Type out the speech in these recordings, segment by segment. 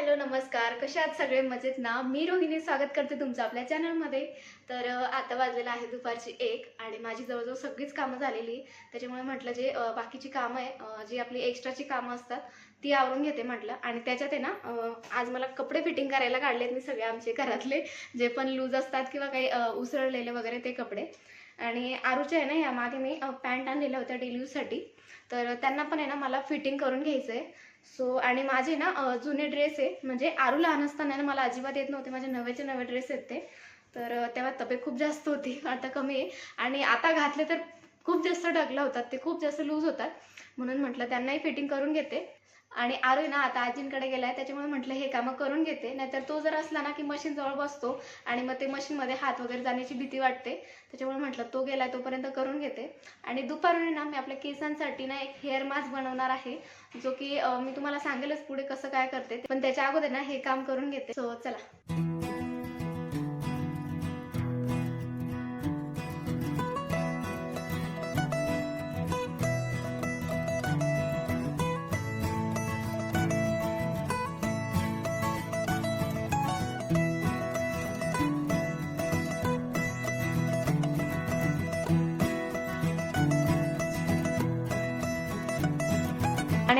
Hello नमस्कार. कशा आहात सगळे? मजेत ना? मी रोहिणी स्वागत करते तुमचं आपल्या चॅनलमध्ये. तर आता वाजलेलं आहे दुपारची एक आणि माझी जवळजवळ सगळीच कामं झालेली. त्याच्यामुळे म्हटलं जे बाकीची कामं आहे जी आपली एक्स्ट्राची कामं असतात ती आवरून घेते म्हटलं. आणि त्याच्यात आहे ना आज मला कपडे फिटिंग करायला काढलेत मी सगळे आमचे घरातले. जे पण लूज असतात किंवा काही उसळलेले वगैरे ते कपडे. आणि आरूच्या आहे ना या मागे मी पॅन्ट आणलेल्या होत्या डेली यूजसाठी. तर त्यांना पण आहे ना मला फिटिंग करून घ्यायचं आहे सो आणि माझे ना जुने ड्रेस आहे म्हणजे आरू लहान असताना ना मला अजिबात येत नव्हते माझे नवेचे नवे ड्रेस आहेत ते. तर तेव्हा तब्येत खूप जास्त होती आता कमी आहे. आणि आता घातले तर खूप जास्त डगला होतात ते खूप जास्त लूज होतात. म्हणून म्हटलं त्यांनाही फिटिंग करून घेते. आणि आरोय ना आता आजींकडे गेलाय त्याच्यामुळे म्हटलं हे कामं करून घेते. नाहीतर तो जर असला ना की मशीन जवळ बसतो आणि मग ते मशीनमध्ये हात वगैरे जाण्याची भीती वाटते. त्याच्यामुळे म्हटलं तो गेलाय तोपर्यंत करून घेते. आणि दुपारून ना मी आपल्या केसांसाठी ना एक हेअर मास्क बनवणार आहे जो की मी तुम्हाला सांगेलच पुढे कसं काय करते पण त्याच्या अगोदर ना हे काम करून घेते. सो चला.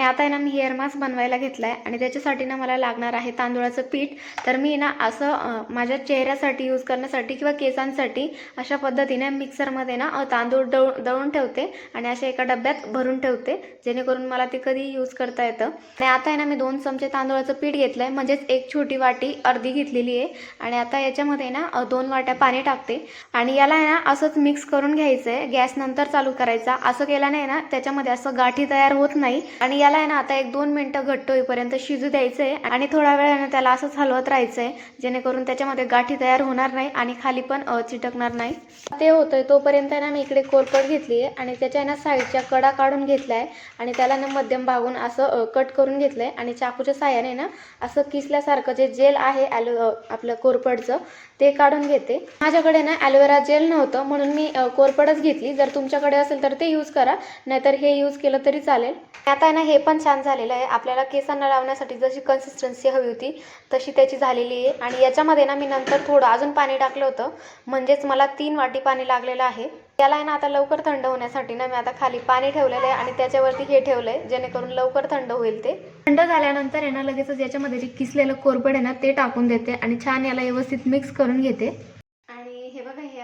आणि आता आहे ना मी हेअर मास्क बनवायला आहे आणि त्याच्यासाठी ना मला लागणार आहे तांदूळाचं पीठ. तर मी ना असं माझ्या चेहऱ्यासाठी यूज करण्यासाठी किंवा केसांसाठी अशा पद्धतीने मिक्सरमध्ये ना तांदूळ दळ दळून ठेवते आणि अशा एका डब्यात भरून ठेवते जेणेकरून मला ते कधी यूज करता येतं. आणि आता आहे ना मी दोन चमचे तांदूळाचं पीठ घेतलं आहे म्हणजेच एक छोटी वाटी अर्धी घेतलेली आहे. आणि आता याच्यामध्ये ना दोन वाट्या पाणी टाकते. आणि याला आहे ना असंच मिक्स करून घ्यायचं आहे गॅस नंतर चालू करायचा. असं केल्याने ना त्याच्यामध्ये असं गाठी तयार होत नाही. आणि या त्याला आहे ना आता एक दोन मिनटं घट्ट होईपर्यंत शिजू द्यायचं आहे आणि थोडा वेळ आहे ना त्याला असंच हलवत राहायचं आहे जेणेकरून त्याच्यामध्ये गाठी तयार होणार नाही आणि खाली पण चिटकणार नाही. ते होतंय तोपर्यंत आहे ना मी इकडे कोरपड घेतली आहे आणि त्याच्या आहे ना साईडच्या कडा काढून घेतलाय आहे आणि त्याला ना मध्यम भागून असं कट करून घेतलं आहे आणि चाकूच्या साह्याने ना असं किसल्यासारखं जे जेल आहे ॲलो आपलं कोरपडचं ते काढून घेते. माझ्याकडे ना ॲलोवेरा जेल नव्हतं म्हणून मी कोरपडच घेतली. जर तुमच्याकडे असेल तर ते यूज करा नाहीतर हे यूज केलं तरी चालेल. आता आहे ना हे पण छान झालेलं आहे. आपल्याला केसांना लावण्यासाठी जशी कन्सिस्टन्सी हवी होती तशी त्याची झालेली आहे. आणि याच्यामध्ये ना मी नंतर थोडं अजून पाणी टाकलं होतं. म्हणजेच मला तीन वाटी पाणी लागलेलं आहे. त्याला आहे ना आता लवकर थंड होण्यासाठी ना मी आता खाली पाणी ठेवलेलं आहे आणि त्याच्यावरती हे ठेवलं आहे जेणेकरून लवकर थंड होईल ते. थंड झाल्यानंतर आहे ना लगेचच याच्यामध्ये जे किसलेलं कोरपड आहे ना ते टाकून देते आणि छान याला व्यवस्थित मिक्स करून घेते.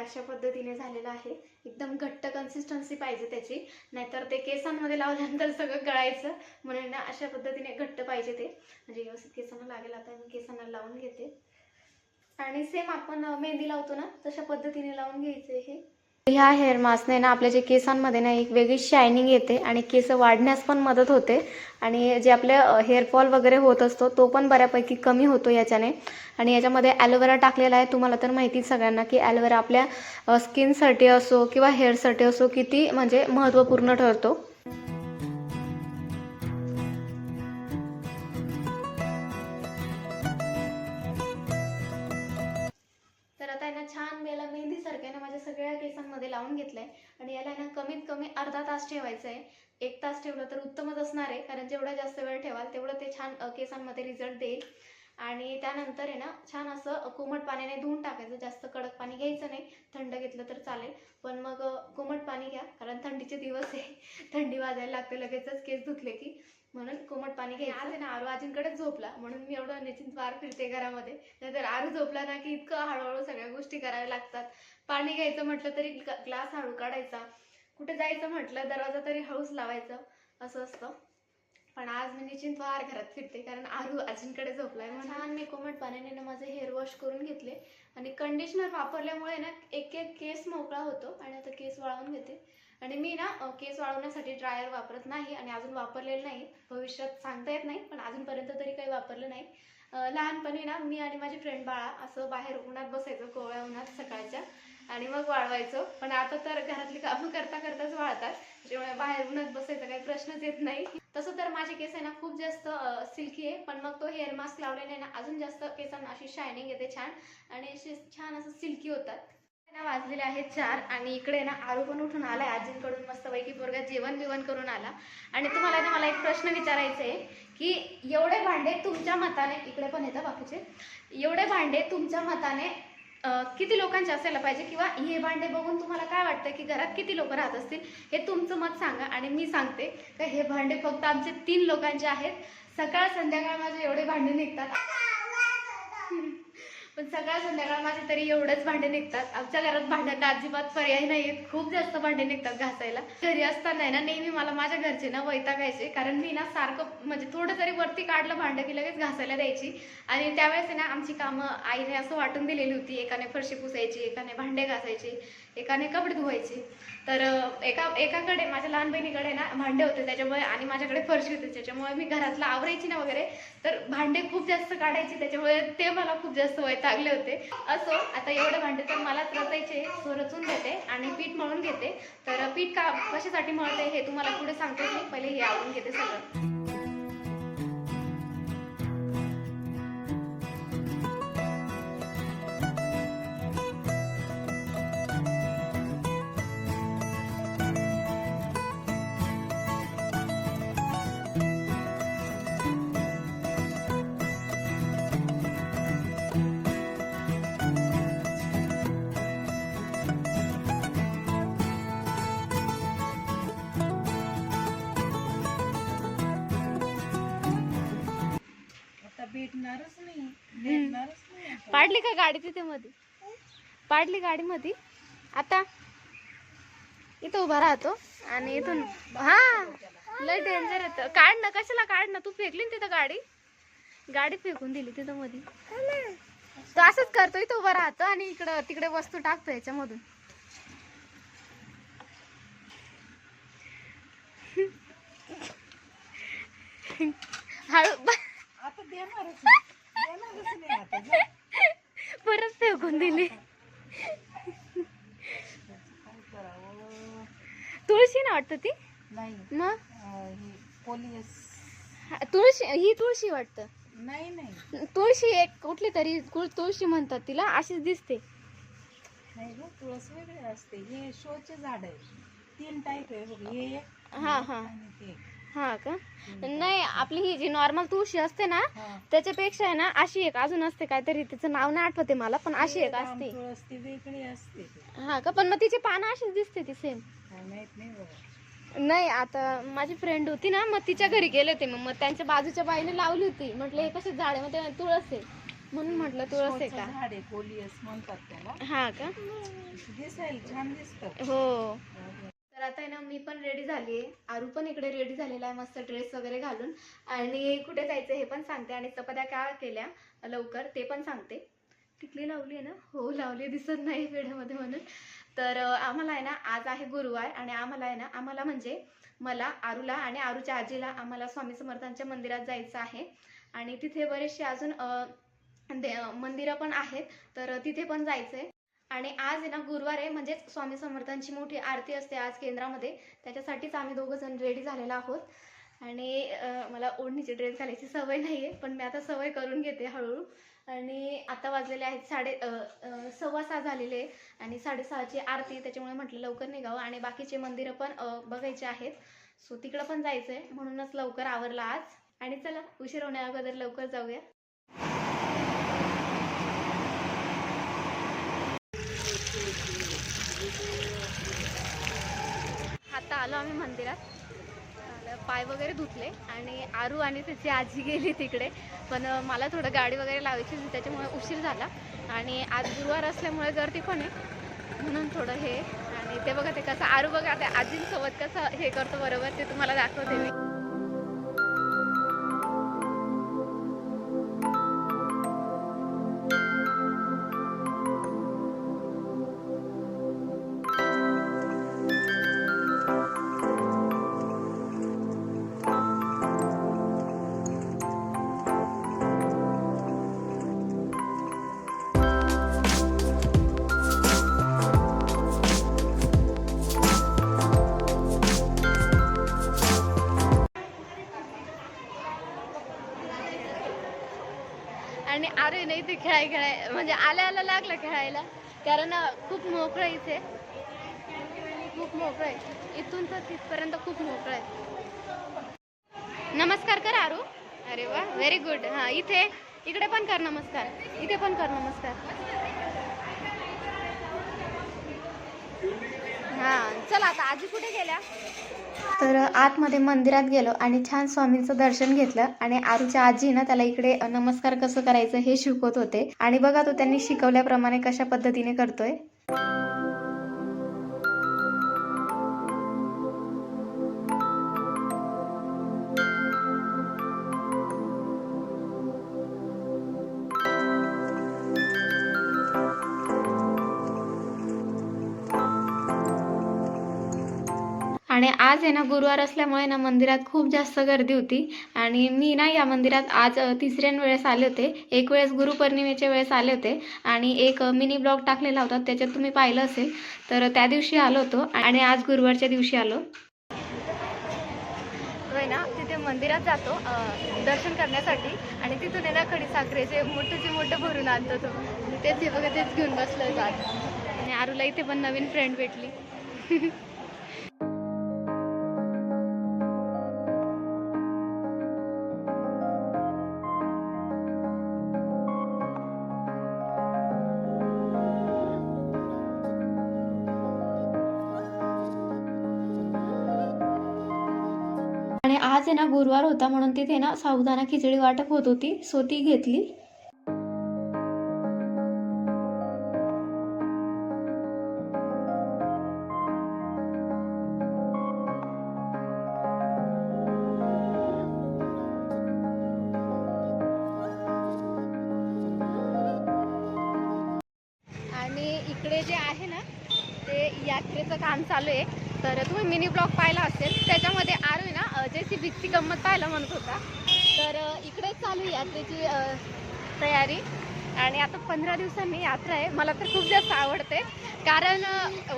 अशा पद्धतीने झालेलं आहे. एकदम घट्ट कन्सिस्टन्सी पाहिजे त्याची. नाहीतर ते केसांमध्ये लावल्यानंतर सगळं गळायचं. म्हणून ना अशा पद्धतीने घट्ट पाहिजे ते. म्हणजे व्यवस्थित केसांना लागेल आता मी केसांना लावून घेते. आणि सेम आपण मेहंदी लावतो ना तशा पद्धतीने लावून घ्यायचे हे. ह्या हेअर मास्कने ना आपल्या जे केसांमध्ये ना एक वेगळी शायनिंग येते आणि केस वाढण्यास पण मदत होते. आणि जे आपले हेअरफॉल वगैरे होत असतो तो पण बऱ्यापैकी कमी होतो याच्याने. आणि याच्यामध्ये ॲलोवेरा टाकलेला आहे. तुम्हाला तर माहिती आहे सगळ्यांना की ॲलोवेरा आपल्या स्किनसाठी असो किंवा हेअरसाठी असो किती म्हणजे महत्त्वपूर्ण ठरतो. केसांमध्ये घेतलंय. आणि याला ना कमीत कमी अर्धा तास ठेवायचं आहे एक तास ठेवलं तर उत्तमच असणार आहे कारण जेवढा जास्त वेळ ठेवाल तेवढं ते छान केसांमध्ये रिझल्ट देईल. आणि त्यानंतर आहे ना छान असं कोमट पाण्याने धुवून टाकायचं जास्त कडक पाणी घ्यायचं नाही. थंड घेतलं तर चालेल पण मग अ, कोमट पाणी घ्या कारण थंडीचे दिवस आहे. थंडी वाजायला लागते लगेचच केस धुतले की म्हणून कोमट पाणी घ्यायचं आज आहे ना आरू आजींकडेच झोपला. म्हणून मी एवढं निश्चिंत वार फिरते घरामध्ये. नाहीतर आरू झोपला ना की इतकं हळूहळू सगळ्या गोष्टी कराव्या लागतात. पाणी घ्यायचं म्हटलं तरी ग्लास हळू काढायचा. कुठे जायचं म्हटलं दरवाजा तरी हळूच लावायचं. असं असतं. पण आज मी निश्चिंत वार घरात फिरते कारण आरू आजींकडे झोपलाय म्हणून. मी कोमट पाण्याने ना माझे हेअर वॉश करून घेतले. आणि कंडिशनर वापरल्यामुळे ना एक एक केस मोकळा होतो. आणि आता केस वाळवून घेते. आणि मी ना केस वाळवण्यासाठी ड्रायर वापरत नाही आणि अजून वापरलेलं नाही. भविष्यात सांगता येत नाही पण अजूनपर्यंत तरी काही वापरलं नाही. लहानपणी ना मी आणि माझी फ्रेंड बाळा असं बाहेर उन्हात बसायचो कोवळ्या उन्हात सकाळच्या आणि मग वाळवायचो. पण आता तर घरातली कामं करता करताच वाळतात. त्याच्यामुळे बाहेर उन्हात बसायचा काही प्रश्नच येत नाही. तसं तर माझे केस आहे ना खूप जास्त सिल्की आहे. पण मग तो हेअर मास्क लावलेला आहे ना अजून जास्त केसांना अशी शायनिंग येते छान. आणि अशी छान असं सिल्की होतात. वाजलेले आहेत चार आणि इकडे ना आरू पण उठून आलाय आजींकडून मस्तपैकी पोरगा जेवण बिवण करून आला. आणि तुम्हाला ना मला एक प्रश्न विचारायचा आहे की एवढे भांडे तुमच्या मताने इकडे पण येतं बाकीचे एवढे भांडे तुमच्या मताने किती लोकांचे असायला पाहिजे? किंवा हे भांडे बघून तुम्हाला काय वाटतं की घरात किती लोक राहत असतील? हे तुमचं मत सांगा आणि मी सांगते का हे भांडे फक्त आमचे तीन लोकांचे आहेत. सकाळ संध्याकाळ माझे एवढे भांडे निघतात. पण सकाळ संध्याकाळ माझे तरी एवढंच भांडे निघतात. आमच्या घरात भांड्यांना अजिबात पर्याय नाही आहेत खूप जास्त भांडे निघतात घासायला. घरी असताना आहे ना नेहमी मला माझ्या घरचे ना वैतागायचे कारण मी ना सारखं म्हणजे थोडं जरी वरती काढलं भांडं की लगेच घासायला द्यायची. आणि त्यावेळेस ना आमची कामं आईने असं वाटून दिलेली होती. एकाने फरशी पुसायची एकाने भांडे घासायचे. एकाने कपडे धुवायचे. तर एका एकाकडे माझ्या लहान बहिणीकडे ना भांडे होते त्याच्यामुळे आणि माझ्याकडे फरशी होती त्याच्यामुळे मी घरातलं आवरायची ना वगैरे. तर भांडे खूप जास्त काढायचे त्याच्यामुळे ते मला खूप जास्त वैतागले होते. असो आता एवढे भांडे तर मलाच रचायचे सो रचून देते आणि पीठ मळून घेते. तर पीठ का कशासाठी मळते हे तुम्हाला पुढे सांगते मी. पहिले हे आवडून घेते सगळं. पाडली का गाडी तिथे मध्ये पाडली गाडी मध्ये आता इथं उभा राहतो आणि इथून हा लय डेंजर येतं काढ ना कशाला काढ ना? तू फेकली ना तिथं गाडी. गाडी फेकून दिली तिथं मध्ये तो असंच करतो इथं उभा राहतो आणि इकडं तिकडे वस्तू टाकतो याच्यामधून. हळू आता देणार नाही. देणारच नाही आता जा. परत फेकून दिली. तुळशी ना वाटतं ती? नाही. तुळशी ही तुळशी वाटतं. नाही नाही. तुळशी एक कुठली तरी तुळशी म्हणतात तिला अशीच दिसते. नाही ग तुळस वेगळे असते. हे शोचे झाड आहे तीन टाईप आहे बघ. हे हा हा. हा का? नाही आपली ही जी नॉर्मल तुळशी असते ना हा. त्याच्यापेक्षा आहे ना अशी एक अजून असते काहीतरी तिचं नाव नाही आठवते मला पण अशी एक असते. वेगळी असते ती. हा का? पण मग तिची पानं अशीच दिसते ती सेम काय माहीत नाही आता माझी फ्रेंड होती ना मग तिच्या घरी गेले होते मग मग त्यांच्या बाजूच्या बाईने लावली होती. म्हटलं हे कसे झाड आहे? मग ते तुळस आहे. म्हणून म्हटलं तुळस आहे का? झाड आहे पोलियस म्हणतात त्याला. हा का? दिसायला छान दिसत. हो. तर आता आहे ना मी पण रेडी झाली आहे आरू पण इकडे रेडी झालेला आहे मस्त ड्रेस वगैरे घालून. आणि कुठे जायचं हे पण सांगते आणि चपात्या काय केल्या लवकर ते पण सांगते. टिकली लावली आहे ना? हो लावली दिसत नाही वेळेमध्ये म्हणून. तर आम्हाला आहे ना आज आहे गुरुवार आणि आम्हाला आहे ना आम्हाला म्हणजे मला आरूला आणि आरूच्या आजीला आम्हाला स्वामी समर्थांच्या मंदिरात जायचं आहे. आणि तिथे बरेचसे अजून दे- मंदिरं पण आहेत. तर तिथे पण जायचं आहे आणि आज आहे ना गुरुवार आहे म्हणजेच स्वामी समर्थांची मोठी आरती असते आज केंद्रामध्ये. त्याच्यासाठीच आम्ही दोघं जण रेडी झालेलो आहोत. आणि मला ओढणीची ड्रेस घालायची सवय नाही आहे पण मी आता सवय करून घेते हळूहळू. आणि आता वाजलेले आहेत साडे सव्वा सहा झालेले आहे आणि साडेसहाची आरती त्याच्यामुळे म्हटलं लवकर निघावं. आणि बाकीचे मंदिरं पण बघायचे आहेत. सो तिकडं पण जायचं आहे म्हणूनच लवकर आवरला आज. आणि चला उशीर होण्या अगोदर लवकर जाऊया आता आलो आम्ही मंदिरात. पाय वगैरे धुतले आणि आरू आणि त्याची आजी गेली तिकडे. पण मला थोडं गाडी वगैरे लावायची होती त्याच्यामुळे उशीर झाला. आणि आज गुरुवार असल्यामुळे गर्दी पण आहे. म्हणून थोडं हे. आणि ते बघा ते कसं आरू बघा त्या आजींसोबत कसं हे करतो बरोबर ते तुम्हाला दाखवते मी. खेळाय खेळाय म्हणजे आल्या आल्या लागलं खेळायला. कारण खूप मोकळं इथे. खूप मोकळं आहे. इथून तर तिथपर्यंत खूप मोकळं आहे. नमस्कार कर आरू. अरे वा व्हेरी गुड हां इथे इकडे पण कर नमस्कार. इथे पण कर नमस्कार. हां चला आता आजी कुठे गेल्या? तर आतमध्ये मंदिरात गेलो आणि छान स्वामींचं दर्शन घेतलं आणि आरूच्या आजी ना त्याला इकडे नमस्कार कसं करायचं हे शिकवत होते. आणि बघा तो त्यांनी शिकवल्याप्रमाणे कशा पद्धतीने करतोय. आणि आज आहे ना गुरुवार असल्यामुळे ना मंदिरात खूप जास्त गर्दी होती. आणि मी ना या मंदिरात आज अ, तिसऱ्या वेळेस आले होते. एक वेळेस गुरुपौर्णिमेच्या वेळेस आले होते. आणि एक मिनी ब्लॉग टाकलेला होता. त्याच्यात तुम्ही पाहिलं असेल. तर त्या दिवशी आलो होतो. आणि आज गुरुवारच्या दिवशी आलो. होय ना तिथे मंदिरात जातो दर्शन करण्यासाठी. आणि तिथून आहे ना खडी साखरेचे मोठेचे मोठे भरून आणतो तो. तेच हे बघा तेच घेऊन बसलं जात आणि आरूला इथे पण नवीन फ्रेंड भेटली. ना गुरुवार होता म्हणून तिथे ना साबुदाणा खिचडी वाटप होत होती सो ती घेतली. आणि इकडे जे आहे ना ते यात्रेचं काम चालू आहे. तर तुम्ही मिनी ब्लॉग पाहिला असेल त्याच्यामध्ये आरू आहे गंमत पाहायला म्हणत होता. तर इकडे चालू आहे यात्रेची तयारी. आणि आता पंधरा दिवसांनी यात्रा आहे. मला तर खूप जास्त आवडते. कारण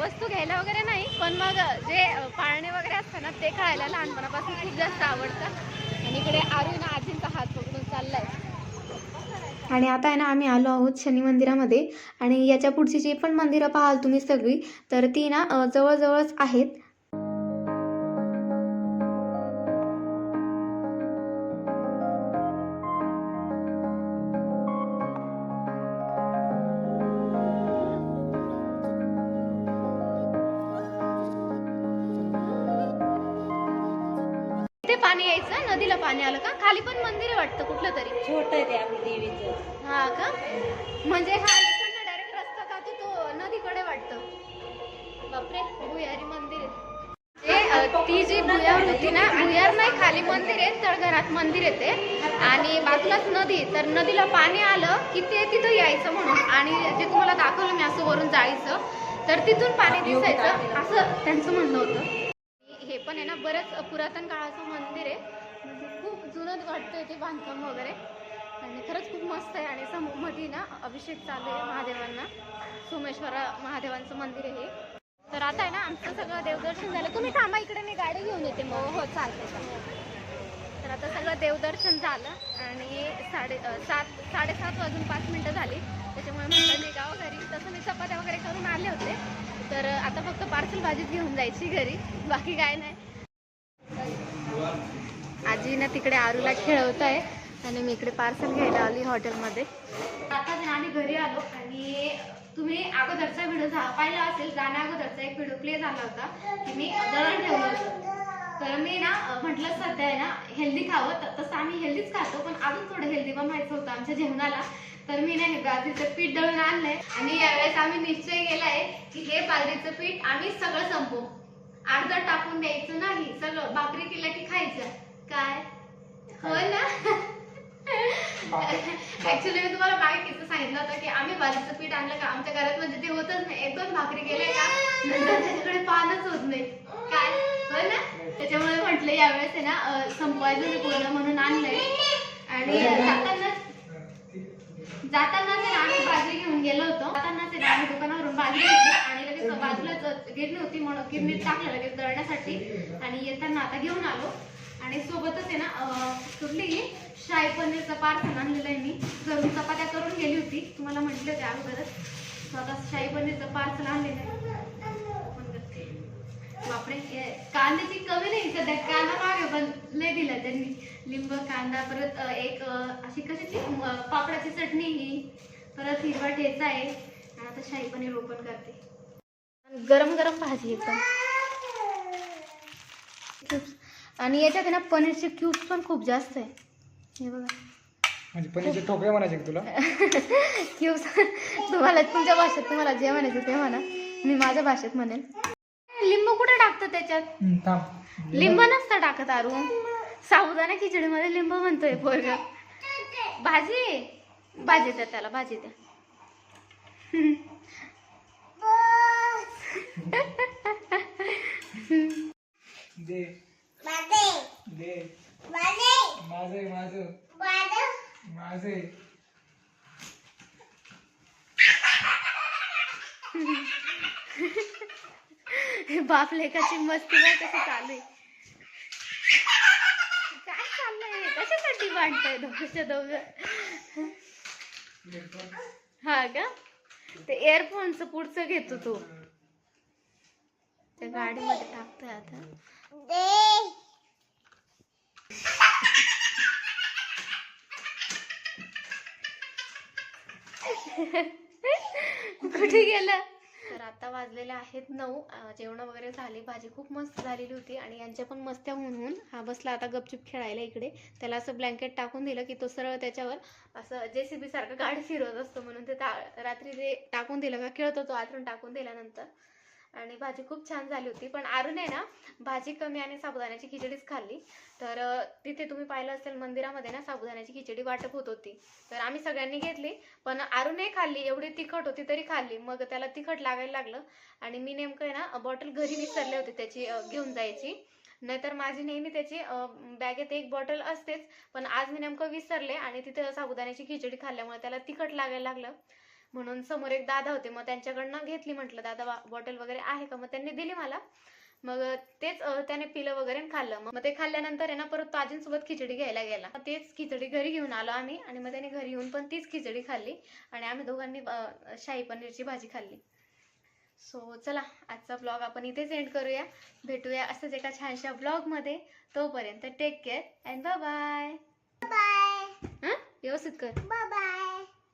वस्तू घ्यायला वगैरे नाही पण मग जे पाळणे वगैरे असतं ना ते खायला लहानपणापासून खूप जास्त आवडतं. आणि इकडे आरू ना आजींचा हात पकडून चाललाय. आणि आता आहे ना आम्ही आलो आहोत शनी मंदिरामध्ये. आणि याच्या पुढची जी पण मंदिरं पाहाल तुम्ही सगळी तर ती ना जवळजवळच आहेत. पाणी यायचं नदीला पाणी आलं का? खाली पण मंदिर आहे वाटतं कुठलं तरी. छोट आहे ते देवीचं. हा का? म्हणजे हा इकडनं डायरेक्ट रस्ता जातो तो नदीकडे वाटतं. बापरे भुयारी मंदिर आहे. ती जी भुयार होती ना भुयार नाही खाली मंदिर आहे तळघरात मंदिर येते आणि बाजूलाच नदी तर नदीला पाणी आलं की ते तिथं यायचं म्हणून. आणि जे तुम्हाला दाखवलं मी असं वरून जायचं तर तिथून पाणी दिसायचं. असं त्यांचं म्हणणं होतं. पण आहे ना बरंच पुरातन काळाचं मंदिर आहे. म्हणजे खूप जुनं वाटतंय ते बांधकाम वगैरे. आणि खरंच खूप मस्त आहे. आणि समूहमध्ये मध्ये ना अभिषेक चालू आहे महादेवांना. सोमेश्वर महादेवांचं मंदिर आहे हे. तर आता आहे ना आमचं सगळं देवदर्शन झालं. तुम्ही थांबा इकडे मी गाडी घेऊन येते मग. हो चालते तर आता सगळं देवदर्शन झालं. आणि साडे सात साडेसात वाजून पाच मिनटं झाली. त्याच्यामुळे म्हटलं मी गाव घरी तसं मी चपात्या वगैरे करून आले होते. तर आता फक्त पार्सल भाजीच घेऊन जायची घरी बाकी काय नाही. आजी ना तिकडे आरूला खेळवत आहे आणि मी इकडे पार्सल घ्यायला आली हॉटेलमध्ये. आता आम्ही घरी आलो आणि तुम्ही अगोदरचा व्हिडिओ पाहिला असेल जाण्या अगोदरचा एक व्हिडिओ प्ले झाला होता की मी दळण ठेवलं होतं. तर मी ना म्हटलं सध्या आहे ना हेल्दी खावं तसं आम्ही हेल्दीच खातो पण अजून थोडं हेल्दी बनवायचं होतं आमच्या जेवणाला. तर मी ना हे बाजरीचं पीठ दळून आणलंय. आणि यावेळेस आम्ही निश्चय केलाय की हे बाजरीचं पीठ आम्ही सगळं संपू अर्ध टाकून द्यायचं नाही सगळं भाकरी केलं की खायचं. काय? हो ना? ऍक्च्युली मी तुम्हाला मागे किस्सा सांगितलं होतं की आम्ही बाजरीचं पीठ आणलं का? आमच्या घरात म्हणजे ते होतच नाही. एक दोन भाकरी केले का? नंतर त्याच्याकडे पानच होत नाही. काय? हो ना? त्याच्यामुळे म्हटलं यावेळेस आहे ना संपवायचं नाही पूर्ण म्हणून आणलंय. आणि जाताना जर आम्ही बाजरी घेऊन गेलो होतो. जाताना आहे आम्ही दुकानावरून बाजरी घेतली आणि लगेच बाजूलाच गिरणी होती म्हणून गिरणीत टाकलं लगेच दळण्यासाठी. आणि येताना आता घेऊन आलो. आणि सोबतच आहे ना अं, कुठली? शाही पनीरचं पार्सल आणलेलं आहे मी. घरून चपात्या करून गेली होती. तुम्हाला म्हटलं होते अगोदरच. स्वतः शाही पनीरचं पार्सल आणलेलं आहे. बापरे कांद्याची कमी नाही सध्या कांदा मागे पण लय दिला त्यांनी. लिंब कांदा परत एक अशी कशाची पापडाची चटणी ही परत हिरवा ठेचा आहे आणि आता शाही पनीर ओपन करते. गरम गरम भाजी एकदम. आणि याच्यात ना पनीरचे क्यूब्स पण खूप जास्त आहे. हे बघा. म्हणजे पनीरचे ठोकळे म्हणायचे तुला? क्यूब्स तुम्हाला तुमच्या भाषेत तुम्हाला जे म्हणायचं ते म्हणा. मी माझ्या भाषेत म्हणेन. लिंबू कुठे टाकतं त्याच्यात? हम्म, थांब. लिंब नसतं टाकत आरू. साबुदाणा खिचडीमध्ये लिंब म्हणतोय पोरग. भाजी? भाजी द्या त्याला भाजी द्या. दे. दे. माझं. माझं. माझं. बाप लेखाची मस्ती बघ कशी चालू आहे. काय चाललंय कशासाठी भांडतंय दोघंच्या दोघं? हा का? ते एअरफोनचं पुढचं घेतो तो. त्या गाडीमध्ये टाकतोय आता. कुठे गेलं? तर आता वाजलेले आहेत नऊ. जेवण वगैरे झाली भाजी खूप मस्त झालेली होती आणि यांच्या पण मस्त्या होऊन होऊन हा बसला आता गपचूप खेळायला इकडे. त्याला असं ब्लँकेट टाकून दिलं की तो सरळ त्याच्यावर असं जेसीबी सारखं गाडी फिरवत असतो म्हणून ते रात्री ते टाकून दिलं का खेळतो तो आतून टाकून दिल्यानंतर. आणि भाजी खूप छान झाली होती. पण अरुण आहे ना भाजी कमी आणि साबुदाण्याची खिचडीच खाल्ली. तर तिथे तुम्ही पाहिलं असेल मंदिरामध्ये ना साबुदाण्याची खिचडी वाटप होत होती. तर आम्ही सगळ्यांनी घेतली पण आरूनही खाल्ली एवढी तिखट होती तरी खाल्ली. मग त्याला तिखट लागायला लागलं आणि मी नेमकं आहे ना बॉटल घरी विसरले होते त्याची घेऊन जायची. नाहीतर माझी नेहमी त्याची बॅगेत एक बॉटल असतेच. पण आज मी नेमकं विसरले आणि तिथे साबुदाण्याची खिचडी खाल्ल्यामुळे त्याला तिखट लागायला लागलं. म्हणून समोर एक दादा होते. मग त्यांच्याकडनं घेतली म्हटलं दादा बॉटल वगैरे आहे का? मग त्यांनी दिली मला. मग तेच त्याने पिलं वगैरे आणि खाल्लं. मग ते खाल्ल्यानंतर आहे ना परत तो आजींसोबत खिचडी घ्यायला गेला. तेच खिचडी घरी घेऊन आलो आम्ही आणि मग त्याने घरी येऊन पण तीच खिचडी खाल्ली आणि आम्ही दोघांनी शाही पनीरची भाजी खाल्ली. सो चला आजचा ब्लॉग आपण इथेच एंड करूया. भेटूया असंच एका छानशा ब्लॉगमध्ये. तोपर्यंत take care and bye bye व्यवस्थित कर. Bye bye.